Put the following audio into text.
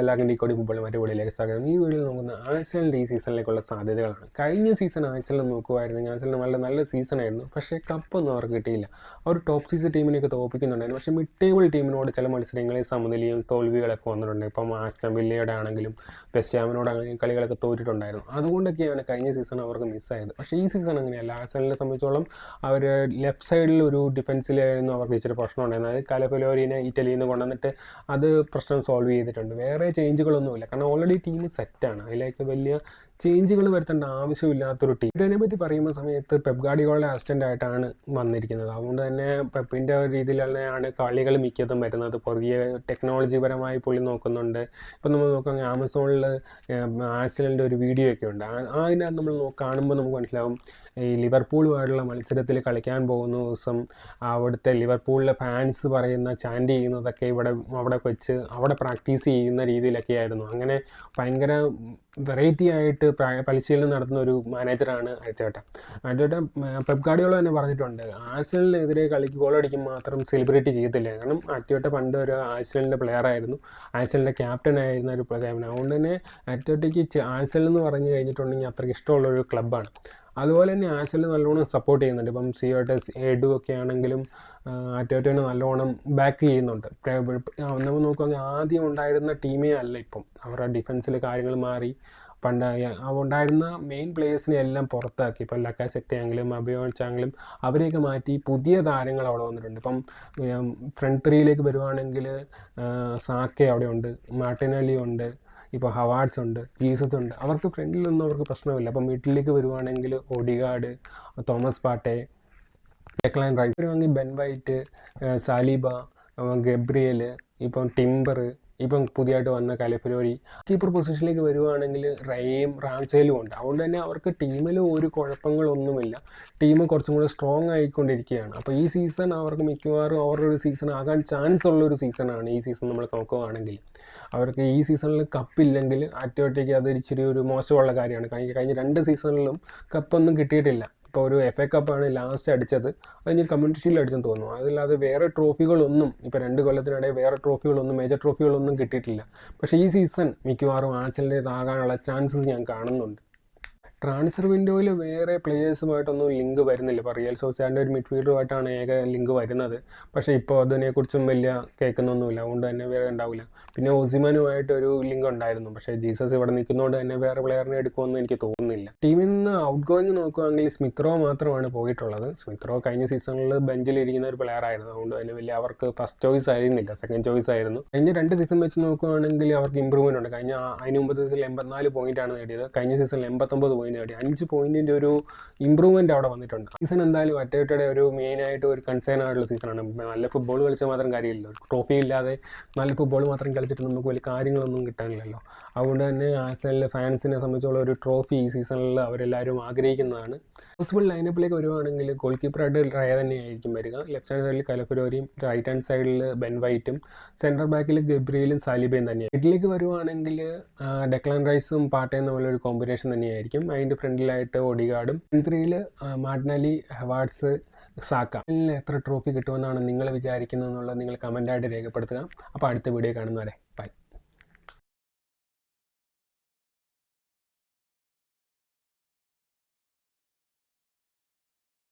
എല്ലാവർക്കും ഡിക്കോടി ഫുട്ബോൾ മറ്റു വീഡിയോയിലേക്ക് സ്വാഗതം. ഈ വീഡിയോയിൽ നോക്കുന്ന ആഴ്ചലിന്റെ ഈ സീസണിലേക്കുള്ള സാധ്യതകളാണ്. കഴിഞ്ഞ സീസൺ ആഴ്ചയിൽ നോക്കുമായിരുന്നെങ്കിൽ ആഴ്ചയിൽ നല്ല നല്ല സീസൺ ആയിരുന്നു. പക്ഷേ കപ്പൊന്നും അവർക്ക് കിട്ടിയില്ല. അവർ ടോപ്പ് സീസൺ ടീമിനെയൊക്കെ തോപ്പിക്കുന്നുണ്ടായിരുന്നു പക്ഷേ മിഡ് ടേബിൾ ടീമിനോട് ചില മത്സരങ്ങളിൽ സമനിലയും തോൽവികളൊക്കെ വന്നിട്ടുണ്ട്. ഇപ്പം ആസ്റ്റം വില്ലയുടെ ആണെങ്കിലും ബെസ്റ്റാമിനോടാണെങ്കിലും കളികളൊക്കെ തോറ്റിട്ടുണ്ടായിരുന്നു. അതുകൊണ്ടൊക്കെയാണ് കഴിഞ്ഞ സീസൺ അവർക്ക് മിസ്സായത് പക്ഷേ ഈ സീസൺ അങ്ങനെയല്ല. ആഴ്സലിനെ സംബന്ധിച്ചോളം അവർ ലെഫ്റ്റ് സൈഡിൽ ഒരു ഡിഫൻസിലായിരുന്നു അവർക്ക് ഇച്ചിരി പ്രശ്നം ഉണ്ടായിരുന്നത് അതായത് കലപലോരിനെ ഇറ്റലിയിൽ നിന്ന് കൊണ്ടുവന്നിട്ട് അത് പ്രശ്നം സോൾവ് ചെയ്തിട്ടുണ്ട്. വേറെ ചേഞ്ചുകളൊന്നുമില്ല കാരണം ഓൾറെഡി ടീം സെറ്റാണ് അതിലേക്ക് വലിയ ചേഞ്ചുകൾ വരുത്തേണ്ട ആവശ്യമില്ലാത്തൊരു ടീം ഇതിനെ പറ്റി പറയുന്ന സമയത്ത് പെപ് ഗാഡിയോളുടെ അസിസ്റ്റന്റ് ആയിട്ടാണ് വന്നിരിക്കുന്നത്. അതുകൊണ്ട് തന്നെ പെപ്പിന്റെ രീതിയിൽ തന്നെയാണ് കളികൾ മിക്കതും വരുന്നത്. പുതിയ ടെക്നോളജി പരമായി പുള്ളി നോക്കുന്നുണ്ട്. ഇപ്പം നമ്മൾ നോക്കുകയാണെങ്കിൽ ആമസോണിൽ ആക്സിഡന്റ് ഒരു വീഡിയോ ഒക്കെ ഉണ്ട്. അതിനകത്ത് നമ്മൾ കാണുമ്പോൾ നമുക്ക് മനസ്സിലാവും. ഈ ലിവർപൂളുമായിട്ടുള്ള മത്സരത്തിൽ കളിക്കാൻ പോകുന്ന ദിവസം അവിടുത്തെ ലിവർപൂളിലെ ഫാൻസ് പറയുന്ന ചാൻഡ് ചെയ്യുന്നതൊക്കെ ഇവിടെ അവിടെ വെച്ച് അവിടെ പ്രാക്ടീസ് ചെയ്യുന്ന രീതിയിലൊക്കെ ആയിരുന്നു അങ്ങനെ ഭയങ്കര വെറൈറ്റി ആയിട്ട് പ്രാ- പരിശീലനം നടത്തുന്ന ഒരു മാനേജറാണ് അയച്ചേട്ടൻ അയച്ചേട്ടൻ പെപ് തന്നെ പറഞ്ഞിട്ടുണ്ട്. ആഴ്സണലിനെതിരെ കളിക്ക് ഗോൾ അടിക്കും മാത്രം സെലിബ്രേറ്റ് ചെയ്യത്തില്ല. കാരണം അറ്റിയോട്ട പണ്ട് ഒരു ആഴ്സണലിന്റെ പ്ലെയർ ആയിരുന്നു. ആഴ്സണലിന്റെ ക്യാപ്റ്റൻ ആയിരുന്ന ഒരു പ്ലെയർ അതുകൊണ്ട് തന്നെ അറ്റിയോട്ടയ്ക്ക് ആഴ്സണൽ എന്ന് പറഞ്ഞു കഴിഞ്ഞിട്ടുണ്ടെങ്കിൽ അത്രയ്ക്ക് ഇഷ്ടമുള്ള ഒരു ക്ലബ്ബാണ് അതുപോലെ തന്നെ ആഴ്സണൽ നല്ലോണം സപ്പോർട്ട് ചെയ്യുന്നുണ്ട്. ഇപ്പം സിയോട്ടെ എഡു ഒക്കെ ആണെങ്കിലും അറ്റോറ്റോനെ നല്ലോണം ബാക്ക് ചെയ്യുന്നുണ്ട്. നമ്മൾ നോക്കുകയാണെങ്കിൽ ആദ്യം ഉണ്ടായിരുന്ന ടീമേ അല്ല ഇപ്പം. അവരുടെ ഡിഫൻസിൽ കാര്യങ്ങൾ മാറി. പണ്ട് ഉണ്ടായിരുന്ന മെയിൻ പ്ലേയേഴ്സിനെ എല്ലാം പുറത്താക്കി. ഇപ്പോൾ ലക്കാസെക്ടെ ആണെങ്കിലും ആണെങ്കിലും അവരെയൊക്കെ മാറ്റി പുതിയ താരങ്ങൾ അവിടെ വന്നിട്ടുണ്ട്. ഇപ്പം ഫ്രണ്ട് ത്രീയിലേക്ക് വരുവാണെങ്കിൽ സാക്കെ അവിടെ ഉണ്ട് മാട്ടിനലി ഉണ്ട് ഇപ്പോൾ ഹവാർഡ്സ് ഉണ്ട് ജീസസ് ഉണ്ട്. അവർക്ക് ഫ്രണ്ടിൽ ഫ്രണ്ടിലൊന്നും അവർക്ക് പ്രശ്നമില്ല. അപ്പം വീട്ടിലേക്ക് വരുവാണെങ്കിൽ Odegaard Thomas Partey Declan Rice വരുവാണെങ്കിൽ ബെൻ വൈറ്റ് സാലിബ ഗബ്രിയൽ ഇപ്പം ടിംബർ ഇപ്പം പുതിയതായിട്ട് വന്ന കലഫിലോരി കീപ്പർ പൊസിഷനിലേക്ക് വരുവാണെങ്കിൽ റേയും റാംസേലും ഉണ്ട്. അതുകൊണ്ട് തന്നെ അവർക്ക് ടീമിൽ ഒരു കുഴപ്പങ്ങളൊന്നുമില്ല. ടീം കുറച്ചും കൂടെ സ്ട്രോങ് ആയിക്കൊണ്ടിരിക്കുകയാണ്. അപ്പോൾ ഈ സീസൺ അവർക്ക് മിക്കവാറും അവരുടെ ഒരു സീസൺ ആകാൻ ചാൻസ് ഉള്ള ഒരു സീസണാണ് ഈ സീസൺ നമ്മൾ നോക്കുകയാണെങ്കിൽ. അവർക്ക് ഈ സീസണിൽ കപ്പില്ലെങ്കിൽ ആറ്റോട്ടേക്ക് അത് ഇച്ചിരി ഒരു മോശമുള്ള കാര്യമാണ്. കഴിഞ്ഞ കഴിഞ്ഞ രണ്ട് സീസണിലും കപ്പൊന്നും കിട്ടിയിട്ടില്ല. ഇപ്പോൾ ഒരു എഫ് എ കപ്പാണ് ലാസ്റ്റ് അടിച്ചത്. അത് ഞാൻ കമ്മ്യൂണിറ്റി ഷീൽഡ് അടിച്ചെന്ന് തോന്നുന്നു. അതല്ലാതെ വേറെ ട്രോഫികളൊന്നും ഇപ്പോൾ രണ്ട് കൊല്ലത്തിനിടെ വേറെ ട്രോഫികളൊന്നും മേജർ ട്രോഫികളൊന്നും കിട്ടിയിട്ടില്ല. പക്ഷേ ഈ സീസൺ മിക്കവാറും ആച്ചലിന്റേതാകാനുള്ള ചാൻസസ് ഞാൻ കാണുന്നുണ്ട്. ട്രാൻസ്ഫർ വിൻഡോയിൽ വേറെ പ്ലേയേഴ്സുമായിട്ടൊന്നും ലിങ്ക് വരുന്നില്ല. ഇപ്പോൾ റിയൽ സോസിയാന്റെ ഒരു മിഡ്ഫീൽഡറുമായിട്ടാണ് ഏക ലിങ്ക് വരുന്നത്. പക്ഷേ ഇപ്പോൾ അതിനെക്കുറിച്ചും വലിയ കേൾക്കുന്നൊന്നുമില്ല. അതുകൊണ്ട് തന്നെ വേറെ ഉണ്ടാവില്ല. പിന്നെ ഒസിമനുമായിട്ട് ഒരു ലിങ്ക് ഉണ്ടായിരുന്നു. പക്ഷേ ജീസസ് ഇവിടെ നിൽക്കുന്നതുകൊണ്ട് തന്നെ വേറെ പ്ലെയറിനെ എടുക്കുമെന്ന് എനിക്ക് തോന്നുന്നില്ല. ടീമിൽ നിന്ന് ഔട്ട് ഗോയിങ് നോക്കുകയാണെങ്കിൽ സ്മിത്രോ മാത്രമാണ് പോയിട്ടുള്ളത്. സ്മിത്രോ കഴിഞ്ഞ സീസണിൽ ബെഞ്ചിൽ ഇരിക്കുന്ന ഒരു പ്ലെയർ ആയിരുന്നു. അതുകൊണ്ട് തന്നെ വലിയ അവർക്ക് ഫസ്റ്റ് ചോയ്സ് ആയിരുന്നില്ല സെക്കൻഡ് ചോയ്സ് ആയിരുന്നു. കഴിഞ്ഞ രണ്ട് സീസൺ വെച്ച് നോക്കുകയാണെങ്കിൽ അവർക്ക് ഇമ്പ്രൂവ്മെന്റ് ഉണ്ട്. കഴിഞ്ഞ അതിന് മുമ്പത്തെ സീസണിൽ എൺപത്തിനാല് പോയിന്റ് ആണ് നേടിയത്. കഴിഞ്ഞ സീസണിൽ എൺപത്തൊമ്പത് പോയിന്റ് നേടി. അഞ്ച് പോയിന്റിന്റെ ഒരു ഇമ്പ്രൂവ്മെന്റ് അവിടെ വന്നിട്ടുണ്ട്. സീസൺ എന്തായാലും അറ്റേറ്റയുടെ ഒരു മെയിൻ ആയിട്ട് ഒരു കൺസേൺ ആയിട്ടുള്ള സീസണാണ് നല്ല ഫുട്ബോൾ കളിച്ചാൽ മാത്രം കാര്യമില്ല ട്രോഫി ഇല്ലാതെ നല്ല ഫുട്ബോൾ മാത്രം കളിച്ചിട്ട് നമുക്ക് വലിയ കാര്യങ്ങളൊന്നും കിട്ടാനില്ലല്ലോ. അതുകൊണ്ട് തന്നെ ആസലിലെ ഫാൻസിനെ സംബന്ധിച്ചുള്ള ഒരു ട്രോഫി ഈ സീസണിൽ അവരെല്ലാവരും ആഗ്രഹിക്കുന്നതാണ്. പോസിബിൾ ലൈനപ്പിലേക്ക് വരുവാണെങ്കിൽ ഗോൾ കീപ്പറായിട്ട് റയ തന്നെയായിരിക്കും വരിക. ലെഫ്റ്റ് ഹാൻഡ് സൈഡിൽ കലപ്പുരോരിയും റൈറ്റ് ഹാൻഡ് സൈഡിൽ ബെൻ വൈറ്റും സെന്റർ ബാക്കിൽ ഗബ്രിയലും സാലിബയും തന്നെയാണ് ഇതിലേക്ക് വരുവാണെങ്കിൽ ഡെക്ലാൻ റൈസും പാട്ടയും തമ്മിലൊരു കോമ്പിനേഷൻ തന്നെയായിരിക്കും. അതിന്റെ ഫ്രണ്ടിലായിട്ട് ഒഡിഗാർഡും ത്രീയിൽ മാഡ്നലി ഹവാർഡ്സ് സാക്ക എത്ര ട്രോഫി കിട്ടുമെന്നാണ് നിങ്ങൾ വിചാരിക്കുന്നത് എന്നുള്ളത് നിങ്ങൾ കമന്റായിട്ട് രേഖപ്പെടുത്തുക. അപ്പോൾ അടുത്ത വീഡിയോ കാണുന്നവരെ ബൈ